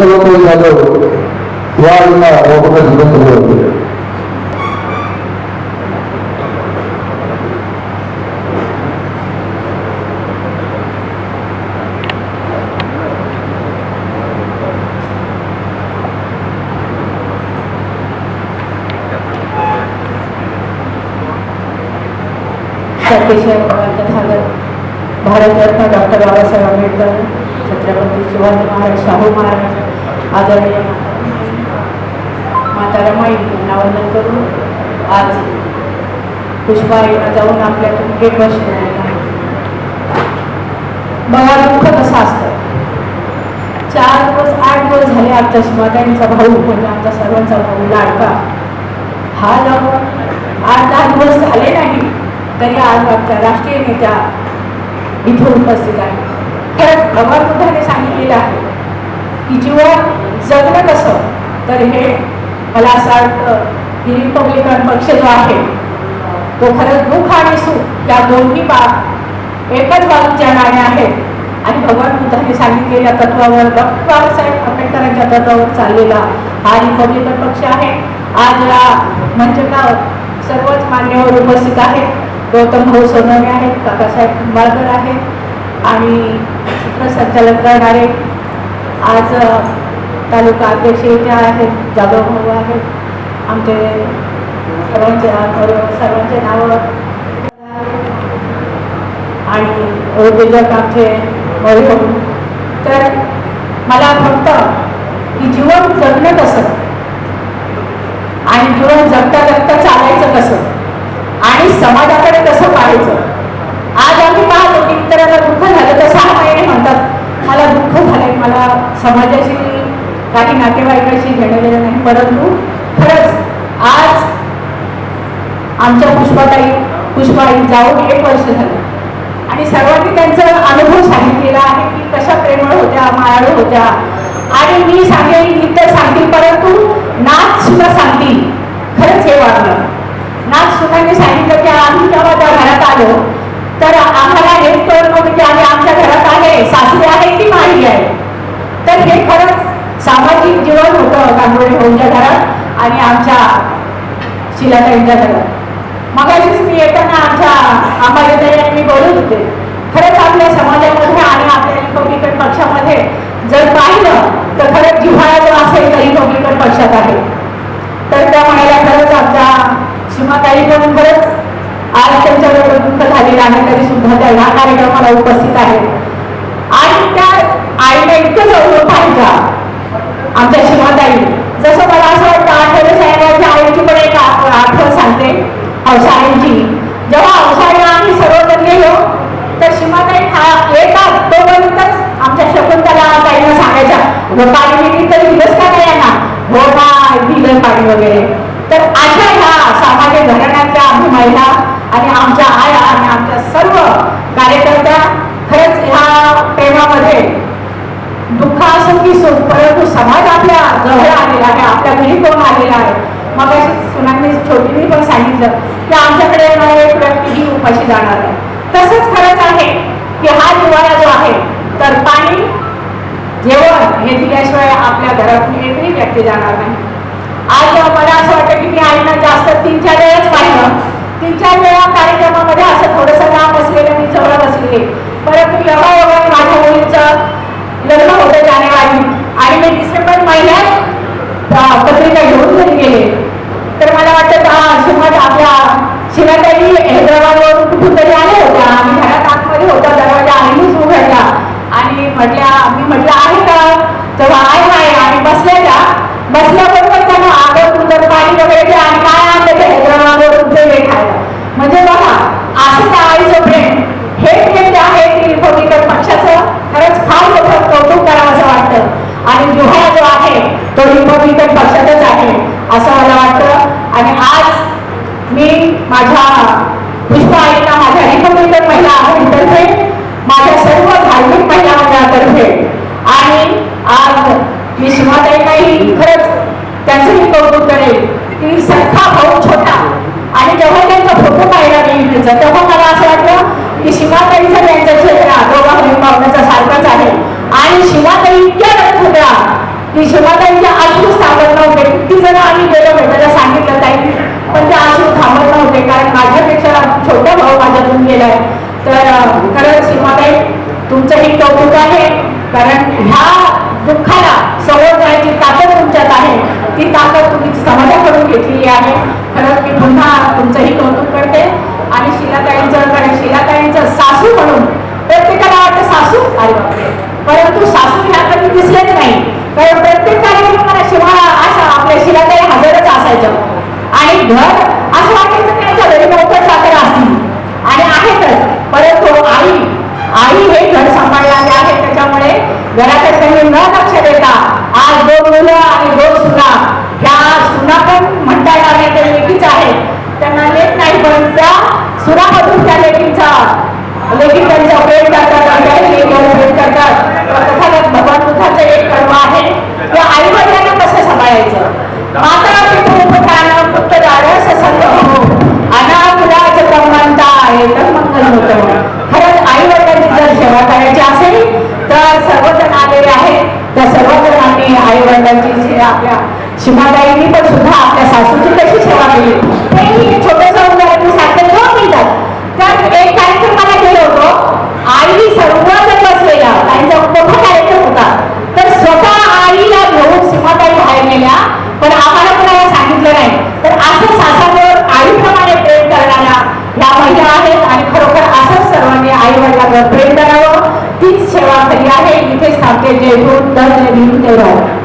सर्व काही या आईला मोठं जीवन दिलं होते भारतरत्न डॉक्टर बाबासाहेब आंबेडकर छत्रपती शिवाजी महाराज शाहू महाराज आदरणीय माता रमाई यांना वंदन करून आज पुष्पाईला जाऊन आपल्यातून गेट वर्ष आहे बघा दुःख कसं असतं. चार दिवस आठ दिवस झाले आमच्या शिवाताईंचा भाऊ म्हणजे आमचा सर्वांचा भाऊ लाडका. हा जाऊन आठ दहा दिवस झाले नाही तरी आज आमच्या राष्ट्रीय नेत्या इथे उपस्थित आहे खरंच भगवान बुद्धाने सांगितलेलं आहे की जीवन जगणं कसं? तर हे मला असं वाटतं की रिपब्लिकन पक्ष जो आहे तो खरंच दुःख आणि सुख या दोन्ही बा एकच बाजूच्या नाणे आहेत. आणि भगवान बुद्धाने सांगितलेल्या तत्वावर डॉक्टर बाबासाहेब आंबेडकरांच्या तत्वावर चाललेला हा रिपब्लिकन पक्ष आहे. आज या मंचकावर सर्वच मान्यवर उपस्थित आहेत. गौतम भाऊ सोनवणे आहेत काकासाहेब कुंभाळकर आहेत आणि सूत्रसंचालन करणारे आज तालुका अध्यक्ष इथे आहेत जाधव भाऊ आहेत. आमचे सर्वांचे सर्वांचे नावं आणि उद्योजक आमचे वैभव तर मला फक्त की जीवन जगणं कसं? आणि जीवन जगता जगता चालायचं कसं? आणि समाजाकडे कसं पाहायचं? आज आम्ही पाहतो की इतरांना दुःख झालं तर सहा महिने म्हणतात. मला दुःख झालंय. मला समाजाशी काही नातेवाईकाशी घेणं नाही. परंतु खरंच आज आमच्या पुष्पाताई पुष्पाई जाऊन एक वर्ष झालं. आणि सर्वांनी त्यांचा अनुभव सांगितलेला आहे की कशा प्रेमळ होत्या मायाळू होत्या. आणि मी सांगेन तर सांगतील परंतु नाच सुद्धा सांगतील खरंच हे वाटलं नाच सुद्धांनी सांगितलं की आम्ही जेव्हा त्या घरात आलो तर आम्हाला हेच कळत नव्हतं की आम्ही आमच्या घरात आले सासरे आहे की माही आहे तर हे खरंच सामाजिक जीवन होतं गांगोळे भाऊंच्या घरात आणि आमच्या शिलाताईंच्या घरात. मगाशीच मी येताना आमच्या अंबाजीताई मी बोलत होते. खरंच आपल्या समाजामध्ये आणि आपल्या रिपब्लिकन पक्षामध्ये जर पाहिलं तर खरंच जिव्हाळा जो असेल तर रिपब्लिकन पक्षात आहे. तर त्या म्हणाल्या खरंच आमच्या सीमाताई पण खरंच आज त्यांच्याबरोबर दुःख झालेलं आहे तरी सुद्धा त्या ह्या कार्यक्रमाला उपस्थित आहेत आणि त्या आईला इतकं जवळ पाहिजे आमच्या शिवाताई जसं मला असं वाटतं आठवले साहेबांच्या आईची पण एक आठवण सांगते अवसाळींची जेव्हा अवसाळी आम्ही सर्वजण गेलो तर शिमाताई हा येतात तोपर्यंतच आमच्या शकुंतला ताईंना सांगायच्या "अगं, पाणी तर दिलंच का नाही यांना हो ना दिलं पाणी वगैरे. तर अशा ह्या सामाजिक घराण्याच्या आम्ही महिला आणि आमच्या आया आणि आमच्या सर्व कार्यकर्त्या खरंच ह्या दुःख असो की सुख परंतु समाज आपल्या जवळ आलेला आहे आपल्या घरी कोण आलेला आहे? मग अशी सुनांनी छोटीने पण सांगितलं की आमच्याकडे येणारा एक व्यक्ती ही उपाशी जाणार आहे. तसंच खरंच आहे की हा जिव्हाळा जो आहे तर पाणी जेवण हे दिल्याशिवाय आपल्या घरातून एकही व्यक्ती जाणार नाही. आज मला असं वाटतं की मी आईना जास्त तीन चार वेळाच पाहिलं. तीन चार वेळा कार्यक्रमामध्ये असं थोडंसं नाव बसलेलं मी जवळ बसलेले. परंतु एवढा एवढा माझ्या मुलीचं लग्न जानेवारी. आणि मी डिसेंबर महिन्यात पत्रिका घेऊन घरी गेले. तर मला वाटतं हा सुमार आपल्या शिवाताई हैदराबादवरून कुठून तरी आल्या होत्या. आणि घरात आतमध्ये होता दरवाजा आईनेच उघडला. आणि म्हटल्या मी म्हटलं आहे का? तेव्हा आहे आहे आणि बसल्या त्या. बसल्याबरोबर त्यांना आदर तुझं पाणी वगैरे आणि काय आणलं ते हैदराबादवरून ते हे खायला म्हणजे बघा असं त्या आईचं प्रेम हे प्रेम जे आहे की रिपब्लिकन पक्षाचं खरंच फार मोठं कौतुक करावं असं वाटतं आणि जिव्हाळा जो आहे तो रिपब्लिकन पक्षातच आहे असं मला वाटतं. आणि आज मी माझ्या पुष्पा आईला माझ्या रिपब्लिकन महिला आघाडीतर्फे माझ्या सर्व धार्मिक महिला मंडळातर्फे आणि आज मी सीमाताईंनाही खरंच त्यांचंही कौतुक करेल की सख्खा भाऊ छोटा आणि जेव्हा त्यांचा फोटो पाहिला मी इकडचा तेव्हा मला असं वाटलं की शिवाताईचं त्यांचं चेहरा दोघा बहीण पावण्याचा सारखाच आहे. आणि शिवाताई इतक्या रडत होत्या की शिवाताईंचे अश्रू थांबत नव्हते किती जण आम्ही गेलो भेटायला सांगितलं ताई. पण ते अश्रू थांबत नव्हते कारण माझ्यापेक्षा छोटा भाऊ माझ्यातून गेलाय तर खरंच सीमाताई तुमचंही कौतुक आहे. कारण ह्या दुःखाला समोर जायची ताकद तुमच्यात आहे. ती ताकद तुम्ही समाजाकडून घेतलेली आहे. खरंच मी पुन्हा तुमचंही कौतुक करते. आणि शिलाताईंचं कारण शिलाताईंचं सासू म्हणून प्रत्येकाला वाटतं सासू. आई परंतु सासू ह्या कधी दिसलेच नाही कारण प्रत्येक कार्यक्रमाला शिवा अशा आपल्या शिलाताई हजरच असायच्या आणि घर. असं वाटायचं की त्यांच्या घरी नोकर साखर असतील आणि आहेतच. परंतु आई आई हे घर सांभाळणारे आहे. त्याच्यामुळे घराकडे त्यांनी न लक्ष देता आज दोन मुलं आणि दोन सुना. ह्या सुना पण म्हणता येणार नाही त्या लेखीच आहेत. त्यांना लेख नाही पण त्या सुनामधून त्या लेखीचा लेखी त्यांचा प्रेम करतात आणि त्या करतात. que llegó tarde de